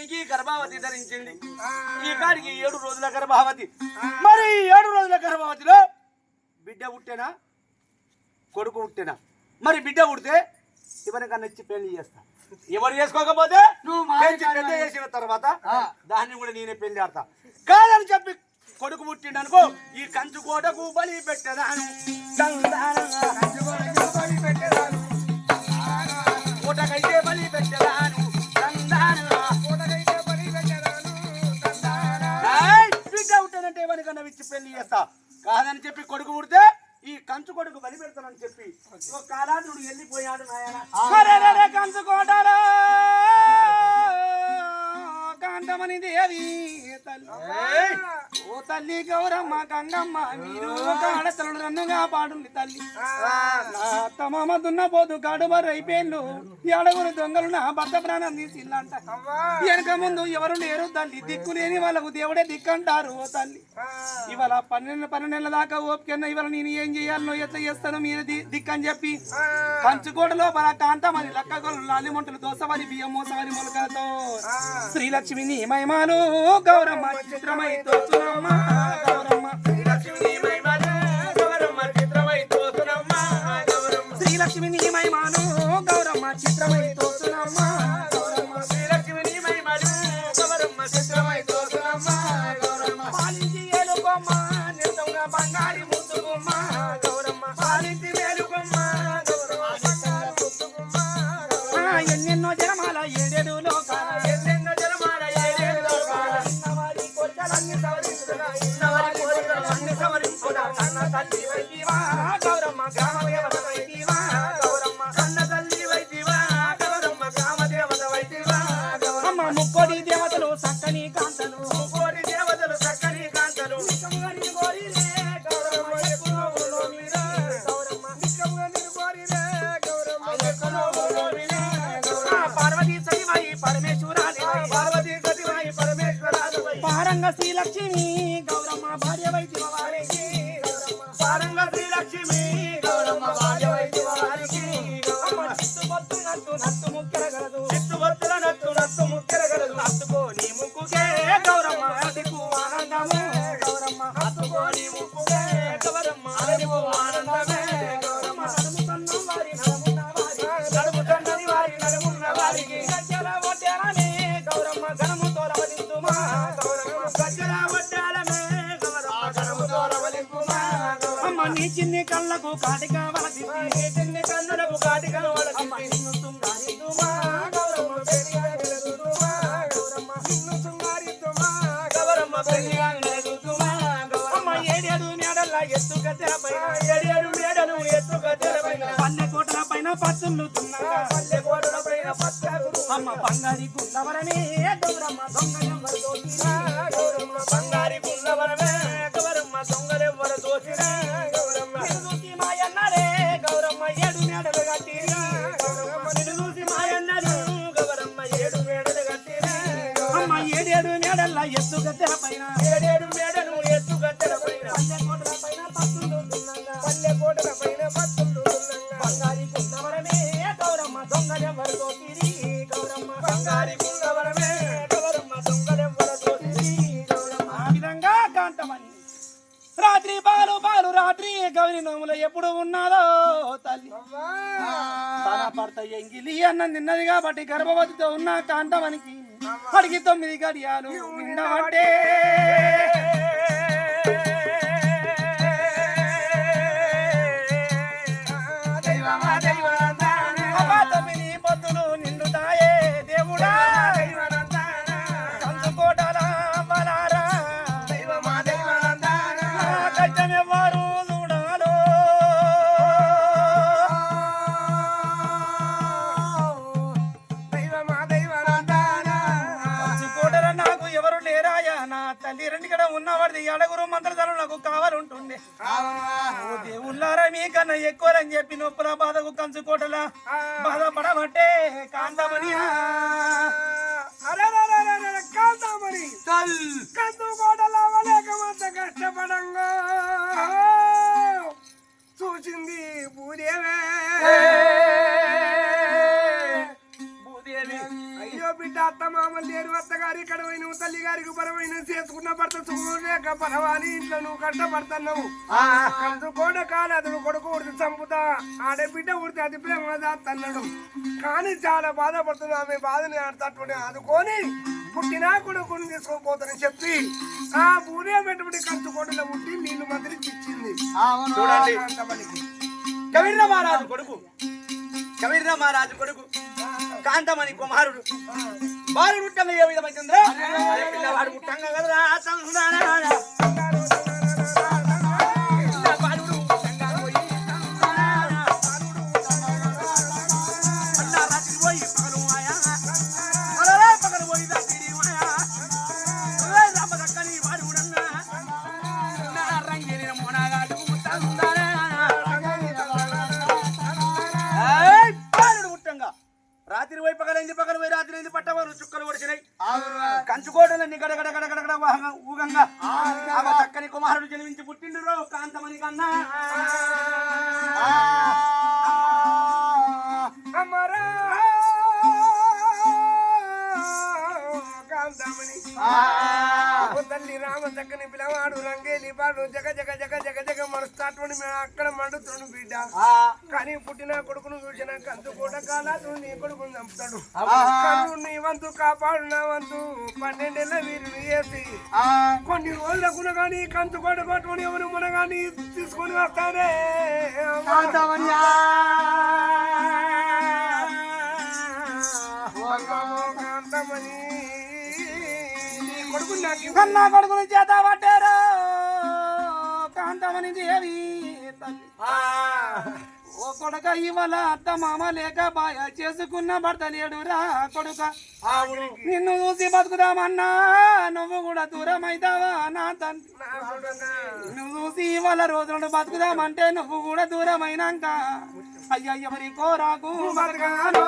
ఈయనకి గర్భావతి ధరించింది. ఈ కాడికి ఏడు రోజుల గర్భావతి. మరి ఈ ఏడు రోజుల గర్భావతిలో బిడ్డ పుట్టేనా? కొడుకు పుట్టేనా? మరి బిడ్డ పుడితే ఎవరికన్నా ఇచ్చి పెళ్ళి చేస్తా. ఎవరు చేసుకోకపోతే నువ్వు పెంచి పెద్ద. చేసిన తర్వాత. దాన్ని కూడా నేనే పెళ్ళి ఆడతా. కాదని చెప్పి కొడుకు పుట్టిండు అనుకో ఈ కంచు కోటకు బలి పెట్టదాను. కోటకైతే బలి పెట్టదాను పుట్టానంటే ఎవరికన్నా పెళ్ళి చేస్తా. కాదని చెప్పి కొడుకు పుడితే ఈ కంచు కొడుకు బలి పెడతానని చెప్పి. ఒక కాలాంధ్రుడు వెళ్ళిపోయాడు నాయన. కంచు కోటారా కాంతమని దేవి ఓ తల్లి గౌరమ్మ గంగమ్మ మీరు కాడతలు నన్ను కాపాడుంది తల్లి. నా అత్తమామ దున్నపోతు కాడుబర్ అయిపోయిండు ఏడుగురు దొంగలు నా భర్త ప్రాణం తీసిల్లంట. వెనక ముందు ఎవరు లేరు తల్లి. దిక్కు లేని వాళ్ళకు దేవుడే దిక్కంటారు ఓ తల్లి. ఇవాళ పన్నెండు పన్నెండు దాకా ఓపికన్న ఇవాళ నేను ఏం చేయాలనో ఎట్లా చేస్తానో మీరు దిక్కని చెప్పి కంచుకోట లోపల కాంతమని లక్కగొలు లాలిమంటలు దోసవరి బియ్యం మోసవరి మొలకలతో శ్రీలక్ష్మి నీ మహిమాలు గౌరమ్మ చిత్రమై తోచునమ్మ గౌరమ్మ. శ్రీలక్ష్మి నీ మహిమాలు గౌరమ్మ చిత్రమై తోచునమ్మ గౌరమ్మ. శ్రీలక్ష్మి నీ మహిమాలు గౌరమ్మ చిత్రమై తోచునమ్మ కోరికలన్నీ సవరించుగా కన్న తల్లి వైదివా గౌరమ్మ గ్రామ quiera ganar. పైన పత్తులు తున్నగా పల్లె కోటల పైన అమ్మ బంగారి గుండవరనే గౌరమ్మ దొంగలెవ్వరు దోచినా గౌరమ్మ బంగారి గుండవరమే గౌరమ్మ దొంగలెవ్వరు దోచినా గౌరమ్మ నిన్ను చూసి మాయన్నారే గౌరమ్మ ఏడు మేడలు కట్టినా గౌరమ్మ నిన్ను చూసి మాయన్నారు గౌరమ్మ ఏడు మేడలు కట్టినా అమ్మ ఏడేడు మేడల ఎత్తు గద్దెల పైన. ఏడేడు మేడలు ఎత్తు గద్దెల పైన. అన్నం నిన్నది కాబట్టి గర్భవతితో ఉన్న కాంతమనికి అడిగి తొమ్మిది గడియాలు నిండమంటే బాధకు కంచుకోటల బాధపడమంటే కాంతమనియా కాంతామణి కందు అత్తమ్మ మామలు లేరు అత్తగారి ఇక్కడ పోయిన తల్లి గారికి పరమైన చేసుకున్న భర్త లేక పరవాలి ఇంట్లో నువ్వు కష్టపడుతున్నావు కందు కోడ కాలు అతడు కొడుకు ఉడితే చంపుతా ఆడబిడ్డ ఉడితే అది ప్రేమ తన్నడు కానీ చాలా బాధపడుతుంది ఆమె బాధని తట్టుకుని ఆదుకొని పుట్టినా కొడుకుని తీసుకోపోతానని చెప్పి ఆ పెట్టుబడి కంచు కోటలో పుట్టి నీళ్ళు మంత్రించి ఇచ్చింది చూడండి. కవిర్ర మహారాజు కొడుకు. కవిర్ర మహారాజు కొడుకు. కాంతమణి కుమారుడు బాలుడు పుట్టంగా ఏ విధమైతుందో అదే పిల్లవాడు పుట్టంగా కదరా సంసారా. పగలైంది పగలు పోయి రాత్రి అయింది పట్టవారు చుక్కలు పొడిచినాయి కంచుకోటలన్నీ గడగడ గడగడ గడ వాహన ఊగంగా. చక్కని కుమారుడు జన్మించి పుట్టిండు రో కాంతమణి కన్నా. అమరా ఓ తల్లి రామ చక్కని పిల్లవాడు రంగేలి పాడు జగ జగ జగ జగ జగ మరుస్తాటువంటి మేము అక్కడ మండుతుండు బిడ్డ. కానీ పుట్టిన కొడుకును చూసిన కంతు కూడా కాలాదు నీ కొడుకును చంపుతాడు. కన్ను నీ వంతు కాపాడు నా వంతు పన్నెండేళ్ళ వీరిని వేసి కొన్ని రోజులకు కానీ కంతు కొట్టుకొని ఎవరు మన కానీ తీసుకొని వస్తారే? కన్నా కొడుకుని చేత పట్టారు. కాంతమని దేవి ఓ కొడక ఇవాళ అత్త మామ లేక బాయ చేసుకున్న భర్త లేడురా కొడుక. నిన్ను చూసి బతుకుదామన్నా నువ్వు కూడా దూరం అవుతావా నా తండ్రి? నా కొడుకా. నిన్ను చూసి ఇవాళ రోజులను బతుకుదామంటే నువ్వు కూడా దూరం అయినాక అయ్య ఎవరి కోరాకు బతకాలో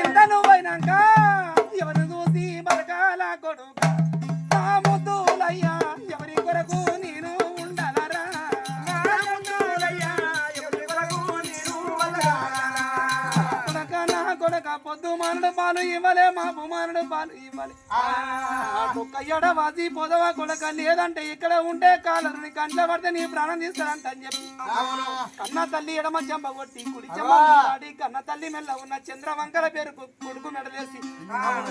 இந்த ఒక్క ఎడవాసి పొదవ కొడక లేదంటే ఇక్కడ ఉంటే కాలరుని కంట్ల పడితే నీ ప్రాణం తీస్తాడంట అని చెప్పి కన్న తల్లి ఎడమ చెంప కొట్టి కుడి మాట్లాడి కన్న తల్లి మెల్ల ఉన్న చంద్రవంకర పేరు కు- కొడుకు మెడలేసి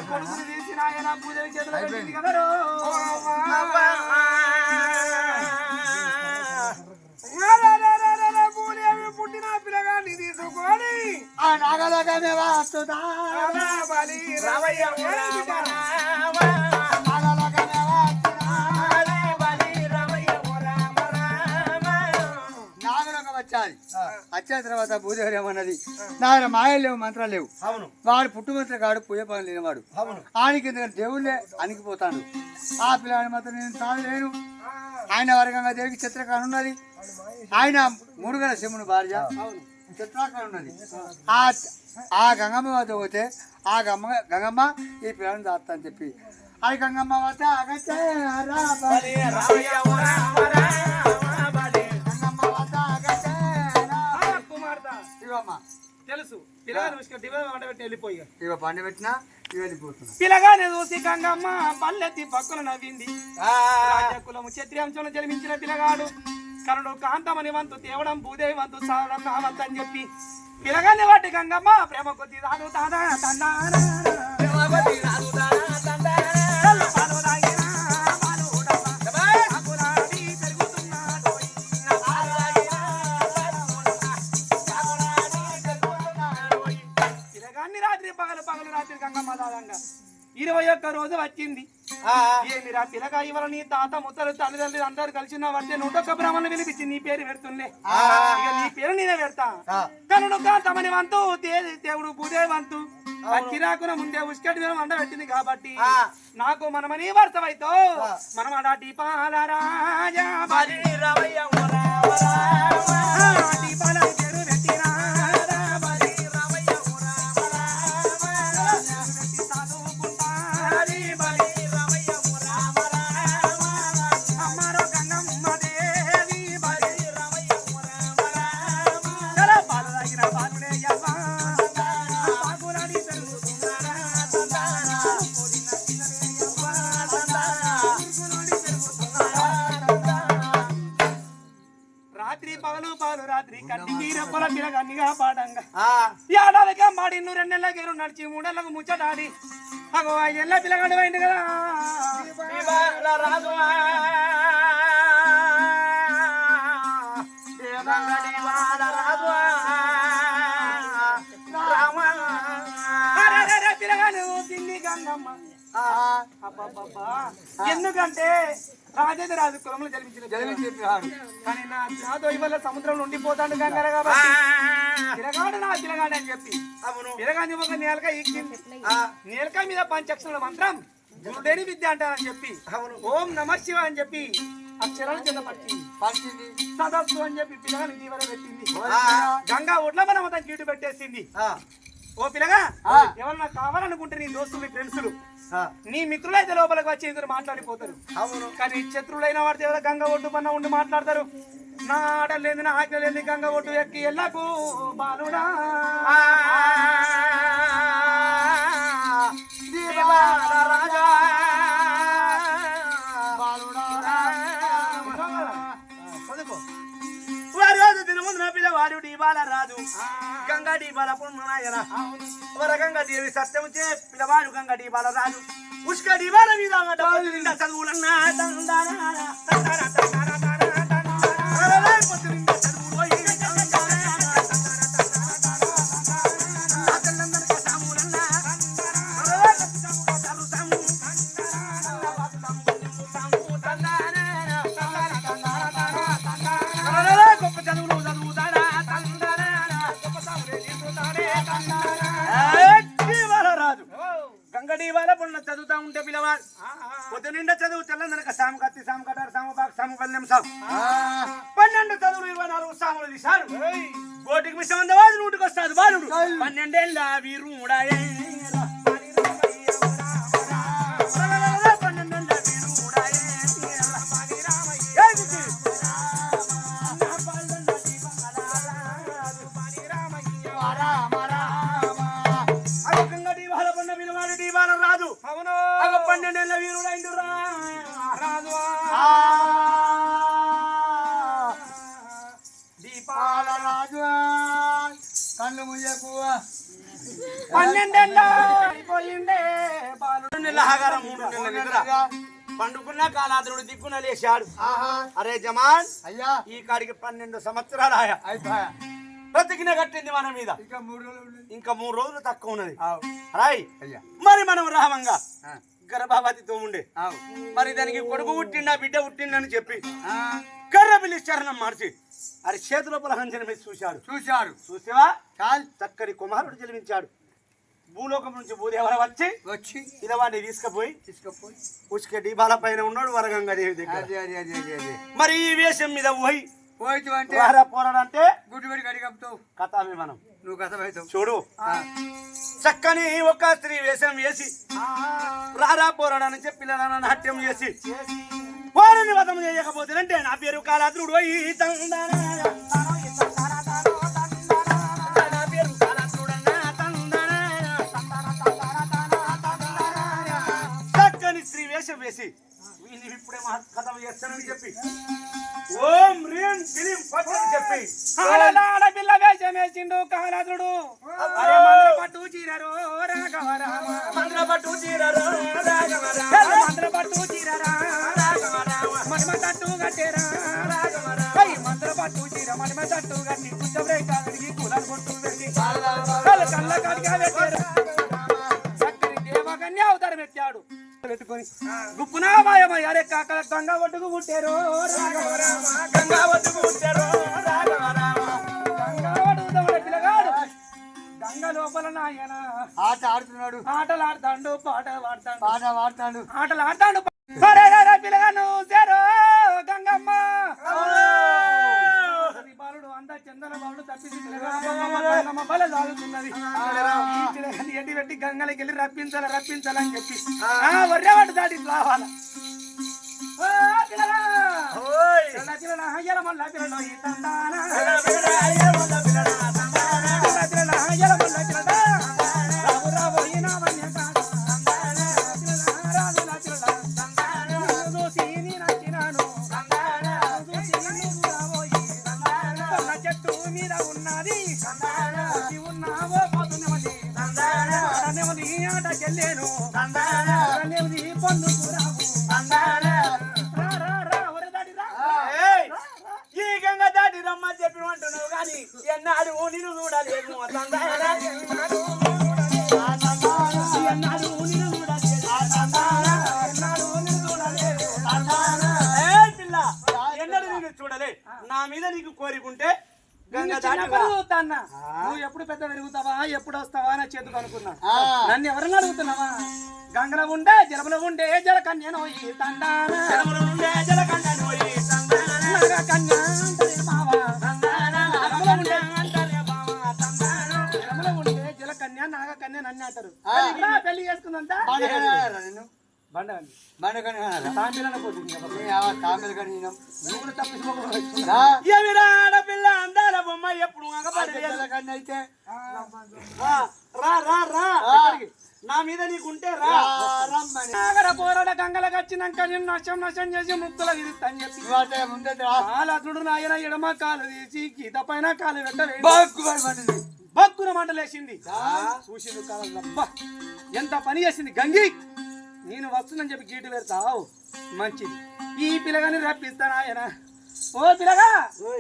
కొడుకుని తీసి నాయన పూజ చేతులు పెట్టింది బలి రావయ్య వచ్చిన తర్వాత భూదేవి ఏమన్నది? నా దగ్గర మాయలు లేవు మంత్రాలు లేవు. అవును. వాడు పుట్టుమంత్ర కాడు పూజ పని లేనివాడు. అవును. ఆయనకి ఎందుకంటే దేవుళ్ళే అణిగిపోతాడు. ఆ పిల్లాడి మాత్రం నేను తాగలేను ఆయన వర్గంగా దేవికి చిత్రకారు ఉన్నది. ఆయన మూడుగల శివుని భార్య. చిత్రాకారు ఉన్నది. ఆ ఆ గంగమ్మ వద్ద పోతే ఆ గమ్మ గంగమ్మ ఈ పిల్లని దాస్తా అని చెప్పి. ఆ గంగమ్మ వద్ద గంగమ్మ ఇవమ్మ తెలుసు. ఇవ పండి పెట్టినా చూసి గంగమ్మ పల్లెత్తి పక్కన నవ్వింది. రాజకులము క్షత్రియాంశంలో జన్మించిన పిల్లగాడు. కరుడు కాంతమని వంతు తేవడం భూదేవి వంతు సాగడం నావంతు అని చెప్పి పిలగాన్ని వాటి గంగమ్మ ప్రేమ కొద్ది రాదు తాదా తందానా. కళ్ళు పాలు తాగినా పాలు ఊడమ్మా. రాత్రి పగలు పగలు రాత్రి గంగమ్మ దాదంగా. ఇరవై ఒక్క రోజు వచ్చింది. ఏమిరా పిలక ఇవాళ నీ తాత ముత్తలు తల్లిదండ్రులు అందరు కలిసి పడితే నూటొక్క బ్రాహ్మణులు పిలిపించి నీ పేరు పెడుతుండే. ఇక నీ పేరు నేనే పెడతా. కనుడు తమని వంతు దేవుడు భూదే వంతు. చిరాకున ముందే ఉస్కటి మీద మండ పెట్టింది కాబట్టి నాకు మనమని వర్తమైతో మనం అడాటి పాల రాజా ఏడాదిగా మాడిన్ను రెండేళ్ళ గేరు నడిచి మూడేళ్ళకు ముచ్చటాడి. అగో ఐదేళ్ళ పిల్లగాడు పోయింది కదా. పిల్లగాడు తిండి గంగమ్మ. ఎందుకంటే రాజేంద్ర రాజు కులంలో జన్మించిన కానీ నా నాతో ఇవాళ సముద్రంలో ఉండిపోతాడు గంగార కాబట్టి. నా పిలగాడు అని చెప్పి. పిలగాని ఒక నేలక మీద పంచక్షరుల మంత్రం గురుడేని విద్య అంటారని చెప్పి. ఓం నమ శివ అని చెప్పి అక్షరాలు కింద పట్టింది. సదస్సు అని చెప్పి పిల్లగాని దీవెన పెట్టింది. గంగా ఒడ్ల మన మొత్తం కీటు పెట్టేసింది ఓ పిల్లగా ఎవరన్నా కావాలనుకుంటే నీ దోస్తులు నీ ఫ్రెండ్స్ నీ మిత్రులైతే లోపలికి వచ్చి ఇద్దరు మాట్లాడిపోతారు. అవును. కానీ శత్రువులైన వాడితే ఎవరో గంగ ఒడ్డు పన్న ఉండి మాట్లాడతారు. నా ఆడలేదు నా ఆజ్ఞ లేదు గంగ ఒడ్డు ఎక్కి ఎల్లకు బాలుడా. రాజా దినముందు డీబాల రాజు గంగా డీబాల పొన్నాయన వరగంగా దేవి సత్యం చే పిల్లవాడు గంగా డీబాల రాజు ఉష్క డీబాల మీద డబ్బులు నిండా చదువులన్నా గంగడి వాళ్ళ పొన్న చదువుతా ఉంటే పిల్లవాడు పొద్దు నిండా చదువు తెల్లందనక సాము కత్తి సాము కట్టారు సాము బాకు సాము పల్లెం సాము పన్నెండు చదువులు ఇరవై నాలుగు సాములు తీశారు కోటికి మిషన్ వంద వాజు నూటికి వస్తాడు బాలుడు పన్నెండేళ్ళ వీరుడాయే పన్నెండేళ్ళ వీరుడైండు రా రాజు దీపాల రాజు కళ్ళు ముయ్యకు పన్నెండేళ్ళ అయిపోయిండే బాలుడు నెల ఆహారం మూడు నెలల నిద్ర పండుకున్న కాలాదుడు దిక్కున లేచాడు అరే జమాన్ అయ్యా ఈ కాడికి పన్నెండు సంవత్సరాలు ఆయా అయిపోయా ప్రతిజ్ఞ కట్టింది మన మీద ఇక మూడు రోజులు. ఇంకా మూడు రోజులు తక్కువ ఉన్నది రాయ్ అయ్యా మరి మనం రామంగా గర్భవతితో ఉండే మరి దానికి కొడుకు పుట్టిండా బిడ్డ పుట్టిండని చెప్పి ఆ, కర్ర పిల్లి చరణం మార్చి అది చేతి లోపల హంజన మీద చూశాడు. చూశాడు. చూసావా? చాలు. చక్కని కుమారుడు జన్మించాడు. భూలోకం నుంచి భూదేవర వచ్చి వచ్చి ఇలా వాడిని తీసుకుపోయి తీసుకుపోయి ఉసుక డీబాల పైన ఉన్నాడు వరగంగా దేవి దగ్గర మరి ఈ వేషం మీద పోయి పోయితు అంటే వారా పోరాడంటే గుడ్డు పెట్టి కడిగప్పుతావు కథామి మనం. నువ్వు కథమవుతావు చూడు. చక్కని ఒక స్త్రీ వేషం వేసి రారా పోరాడని చెప్పి పిల్లల నాట్యం చేసి వారిని వదం చేయకపోతే నా పేరు కాలాద్రుడు వేషం వేసి వీళ్ళు ఇప్పుడే మా కథ చేస్తానని చెప్పి. ఓం రీం క్లీం అని చెప్పి. ఆడలాడ పిల్ల వేషం వేసిండు కాలాదుడు పట్టు చీరరో రాఘవ రామ. మంత్ర పట్టు చీరరు రాఘవ రామ. మంత్ర పట్టు చీరరా రాఘవ రామ. మహిమ తట్టు కట్టేరా రాఘవ రామ. మంత్ర పట్టు చీర మహిమ తట్టు కట్టి కుచ్చబ్రే కాడికి కూలర్ కొట్టు వెళ్ళి కళ్ళ కాడిగా పెట్టారు. చక్కని దేవకన్య అవతారం ఎత్తాడు పెట్టుకొని గుప్పున మాయమయ్య అరే కాకల గంగ ఒడ్డుకు పుట్టారు. రాఘవ రామ గంగా ఒడ్డుకు ఉంటారు రాఘవ రామ. గంగా ఒడ్డుకు పిల్లగాడు. గంగ లోపల నాయన. ఆట ఆడుతున్నాడు. ఆటలు ఆడతాడు పాటలు పాడతాడు. పాట పాడతాడు ఆటలు ఆడతాడు పిల్లగాను చేరో గంగమ్మ. అంతా చందన బాలుడు తప్పించి పిల్లగామ్మ బల సాగుతున్నది. ఈ పిల్లగాన్ని ఎడ్డి పెట్టి గంగలకి వెళ్ళి రప్పించాలి రప్పించాలని చెప్పి. ఆ. వర్రేవాడు దాటి రావాల. పిల్ల పిల్లల చూడలే. నా మీద నీకు కోరికుంటే. నువ్వు ఎప్పుడు పెద్ద పెరుగుతావా ఎప్పుడు వస్తావా అని చేతుకు అనుకున్నా ఆ. నన్ను ఎవరన్నా అడుగుతున్నావా? గంగలో ఉండే జలములో ఉండే జల కన్యను ఈ. జలములో ఉండే జలములో ఉండే జల కన్య నాగ కన్య నన్ను అంటారు. పెళ్ళి చేసుకుందంతా ఆడపిల్ల అందాల బొమ్మ ఎప్పుడు అయితే. రా రా రా రా. ఆ. నా మీద నీకుంటే రా. రమ్మని. నాగర పోరాడ గంగలకు వచ్చినాక నేను నష్టం నష్టం చేసి చెప్పి. రా. కాలతుడు నాయన ఎడమ కాలు తీసి గీత పైన కాలు పెట్టలేదు. బక్కున మంటలేసింది. చూసింది కాలబ్బా ఎంత పని చేసింది గంగి. నేను వస్తుందని చెప్పి గీటు పెడతావు? మంచిది. ఈ పిల్లగాని రప్పిస్తాను ఆయన ఓ పిల్లగా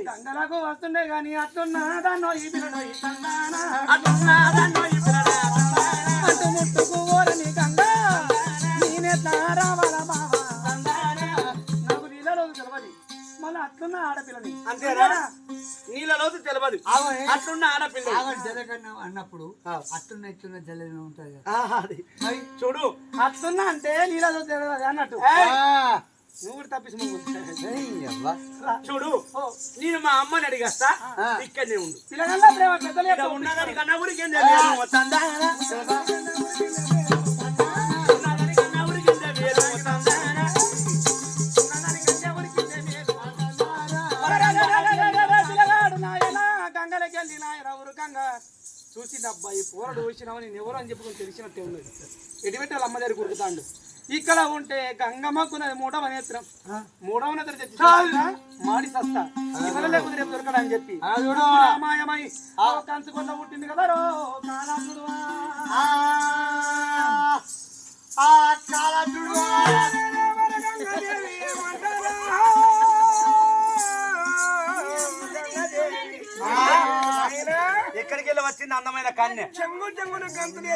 గంగలకు వస్తుండే గాని అట్లున్నా దాన్నో ఈ పిల్లడో ఈ తందానా అటున్నారన్నో ఈ పిల్లడా తందానా. అటు ముట్టుకు ఓరని గంగ. నేనే రావాల మావా నాకు నీళ్ళలో తెలవది. మళ్ళీ అట్లున్న ఆడపిల్లని. అంతేరా నీళ్ళలోతు తెలియదు అట్లున్న ఆడపిల్ల జలకన్నా అన్నప్పుడు అట్టున్న ఇట్టున్న జల్లని ఉంటుంది చూడు. అట్లున్నా అంటే నీళ్ళలో తెలియదు అన్నట్టు. నువ్వు తప్పిసి. చూడు. నేను మా అమ్మని అడిగేస్తా. ఇక్కడనే ఉండు. పిల్లగల్లా ప్రేమ పెద్దలు ఇక్కడ ఉన్నదని కన్నా ఊరికి ఏం తెలియదు. గంగ చూసి డబ్బా ఈ పోరడు వచ్చినావు నేను ఎవరు అని చెప్పుకొని తెలిసినట్టే ఉన్నది వాళ్ళ అమ్మ దగ్గర కుడుకుతాండు ఇక్కడ ఉంటే గంగమ్మకున్నది మూడవ నేత్రం. మూడవ నేత్రం మాడి సస్తా. ఇవ్వలే లేకపోతే రేపు దొరకడా అని చెప్పి. ఆ. రామాయమై కంచుకొండ పుట్టింది కదా రో కాలాసుడు ఆ, ఆ ఎక్కడికి వెళ్ళి వచ్చింది అందమైన కన్య? చెంగు చెంగున గంతులు